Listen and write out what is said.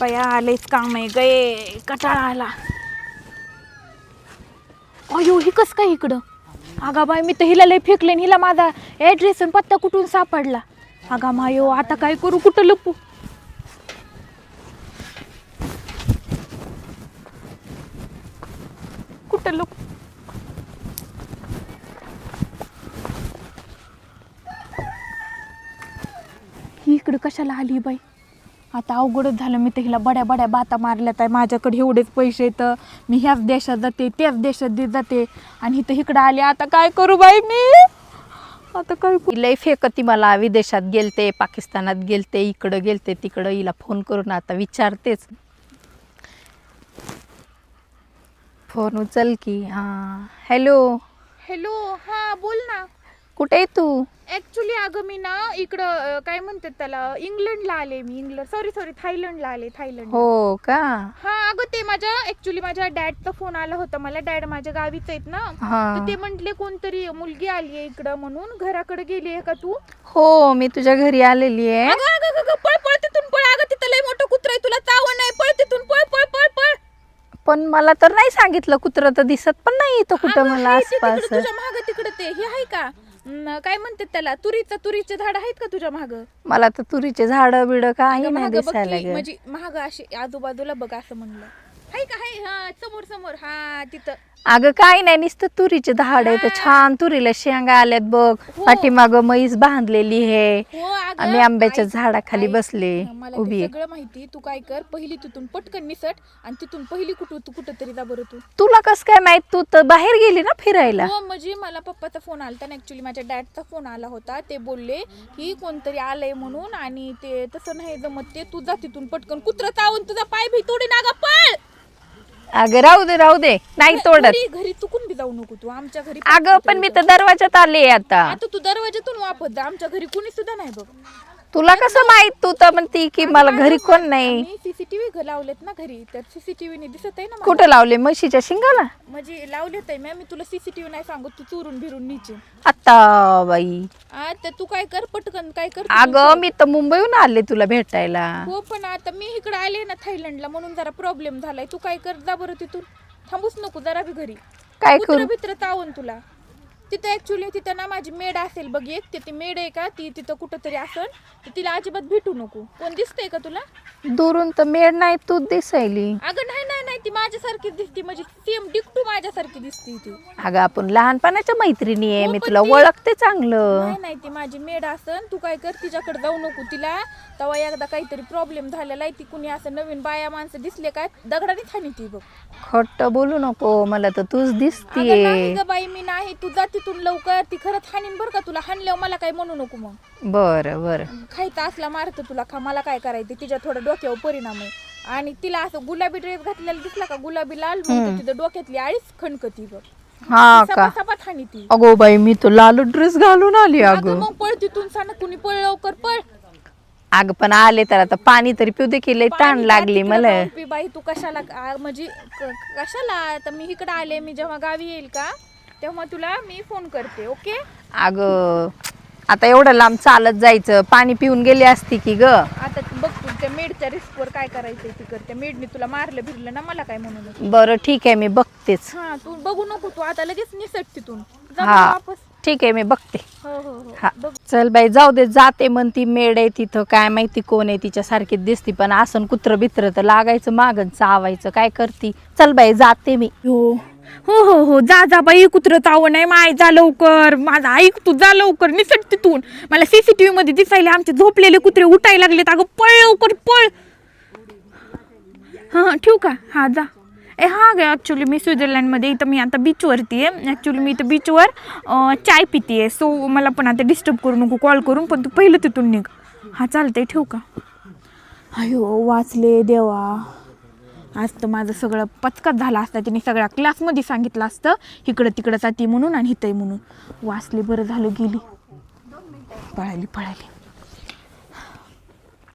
बया आलेच काम आहे. गे कटाळा आला अयो ही कस काय इकडं? अगा बाई मी तर हिला लय फेकले आणि हिला माझा ॲड्रेस आणि पत्ता कुठून सापडला? अगा मायो आता काय करू? कुठं लपू? कुठं लपू? ही इकडं कशाला आली बाई? आता अवघडच झालं. मी तर हिला बड्या बड्या बाता मारल्यात आहे माझ्याकडे एवढेच पैसे येतं मी ह्याच देशात जाते त्याच देशात दे- जाते. आणि इथं इकडं आले. आता काय करू बाई मी? आता काय करू? लय फेकती मला. विदेशात गेलते पाकिस्तानात गेलते इकडं गेलते तिकडं. हिला फोन करून आता विचारतेच. फोन उचल की. हां. हॅलो. हॅलो हा बोल ना. कुठे आहे तू? ऍक्च्युली अगं मी ना इकडं काय म्हणतात त्याला इंग्लंडला आले मी इंग्लंड सॉरी सॉरी थायलंडला आले थायलंड हो का? हा अगं ते माझ्या ऍक्च्युली माझ्या डॅडचा फोन आला होता. मला डॅड माझ्या गावीच आहेत ना. हा. तर ते म्हंटले कोणतरी मुलगी आली आहे इकडं म्हणून. घराकडे गेली आहे का तू? हो मी तुझ्या घरी आलेली आहे. अगं अगं अगं, अगं पळ पळ तिथून पळ. अगं तिथं लय मोठं कुत्र आहे. तुला चावण नाही. पळ तिथून पळ पळ पळ पळ. पण मला तर नाही सांगितलं कुत्र तर दिसत पण नाही इथं कुठं अगं, मला आहे ते तिकडं आसपास तुझ्या माग तिकडे ते. हे आहे का? काय म्हणतात त्याला? तुरीचं तुरीचे झाड आहेत का तुझ्या माग? मला तर तुरीचे झाड बिड काही नाही दिसायला म्हणजे महाग असे आजूबाजूला बघ असं म्हणलं. हाय का हाय हा समोर समोर हा तिथं. अगं काही नाही नुसतं तुरीचे झाड आहे छान तुरीला शेंगा आल्यात बघ. हो. पाठीमाग म्हैस बांधलेली आहे. हो अगं, आम्ही आंब्याच्या झाडाखाली. बसले. उभी. सगळं माहिती. तू काय कर पहिली तिथून पटकन निसट आणि तिथून पहिली कुठं तू कुठं तरी जा बरं तू. तुला कस काय माहीत? तू तर बाहेर गेली ना फिरायला. हो म्हणजे मला पप्पाचा फोन आलता ना ऍक्च्युली माझ्या डॅडचा फोन आला होता. ते बोलले की कोणतरी आलंय म्हणून आणि ते तसं नाही जमत ते. तू जा तिथून पटकन. कुत्र चावून तुझा पाय भी तोडे नागा पळ! अगं राहू दे राहू दे. नाही तोडत. घरी घरी चुकून बी जाऊ नको तू. आमच्या घरी अगं पण मी तर दरवाजात आले आता. आता तू दरवाजातून वापस जा आमच्या घरी कुणी सुद्धा नाही बघ. तुला कसं माहीत? तू तर म्हणती की मला घरी कोण नाही. मी सीसीटीव्ही लावलेत ना घरी तर सीसीटीव्ही दिसत आहे ना मला. कुठं लावले? म्हशीच्या शिंगाला? म्हणजे लावलेत आहे मॅम मी तुला सीसीटीव्ही नाही सांगत तू चोरून भिरून नीचे. आता बाई. आ, तर तू काय कर पटकन काय कर अगं मी तर मुंबईहून आले तुला भेटायला. हो पण आता मी इकडे आले ना थायलंडला म्हणून जरा प्रॉब्लेम झालाय. तू काय कर जा बरं तिथून. थांबूच नको जरा बी घरी. काय कुत्र करू? बित्र चावून तुला. तिथं ऍक्च्युली तिथं ना माझी मेड असेल बघ एक. ते ती मेड आहे का? ती तिथं कुठं तरी असेल तर तिला अजिबात भेटू नको. कोण दिसतंय का तुला? दुरून तर मेड नाही तू दिसायली. अगं नाही नाही नाही. ती माझ्यासारखीच दिसते. म्हणजे सेम डिक्टू माझ्यासारखी दिसते ती. अगं आपण लहानपणाच्या मैत्रिणी आहे. हो, मी पण तुला ती- ओळखते चांगलं. नाही नाही. ती माझी मेड असन. तू काय कर तिच्याकडे जाऊ नको तिला. तेव्हा एकदा काहीतरी प्रॉब्लेम झालेला आहे. ती कुणी असं नवीन बाया माणसं दिसले काय दगडाने खाणी ती बघ. खोट बोलू नको. मला तर तूच अगं नाही दिसतीये. ग बाई मी नाही. तू जा तिथून लवकर ती खरंच हानीन बरं का तुला. हाणल्यावर मला काय म्हणू नको मग. बर बर. खायचा असला मारतो तुला खा मला काय करायचं तिच्या थोडं डोक्यावर परिणाम आहे. आणि तिला असं गुलाबी ड्रेस घातलेला दिसला का? गुलाबी लाल तिथं डोक्यातली आळीच खणकती बघ. हा का? ती. अगो बाई मी तो लाल ड्रेस घालून आली अगं अगं. मग पळ तिथून सांग कुणी पळ लवकर पळ. अगं पण आले तर आता पाणी तरी पिऊ दे की लय ताण पाणी लागली मला. जाऊन पी बाई तू कशाला आ, म्हणजे क- कशाला? आता मी इकडे आले मी जेव्हा गावी येईल का? तेव्हा तुला मी फोन करते ओके अगं आता एवढं लांब चालत जायचं पाणी पिऊन गेली असती की ग. आता बघ तू त्या मेडच्या रिस्कवर काय करायचंय ती करते मेडने तुला मारलं फिरलं ना मला काय म्हणू नको बरं ठीक आहे मी बघतेच. हा तू बघू नको तू आता लगेच निसट तिथून. जा हा बरं वापस. ठीक आहे मी बघते. हो हो हो. हा. बघ. चल बाई जाऊ दे जाते म्हणती मेड आहे तिथं काय माहिती कोण आहे तिच्या सारखीच दिसती पण आसन कुत्र बित्र तर लागायचं मागन चावायचं काय करती? चल बाई जाते मी. हो. हो हो हो. जा जा बाई कुत्र चावं नाही. माय जा लवकर. माझा ऐक तू जा लवकर. निसट तिथून. मला सीसीटीव्ही मध्ये दिसायले आमचे झोपलेले कुत्रे उठायला लागलेत. अगं पळ लवकर पळ. हां हां ठेवू का? हां जा. ए हा ग ॲक्च्युली मी स्वित्झर्लंडमध्ये इथं मी आता बीचवरती आहे. ॲक्च्युली मी इथं बीचवर चाय पिते आहे सो मला पण आता डिस्टर्ब करू नको कॉल करून. पण तू पहिलं तिथून निघ. हा चालतंय ठेवू का? अयो वाचले देवा. आज तर माझं सगळं पचकत झालं असतं. तिने सगळ्या क्लासमध्ये सांगितलं असतं इकडं तिकडं जाती म्हणून आणि हिथंही म्हणून. वाचले बरं झालं गेली. पळाली पळाली.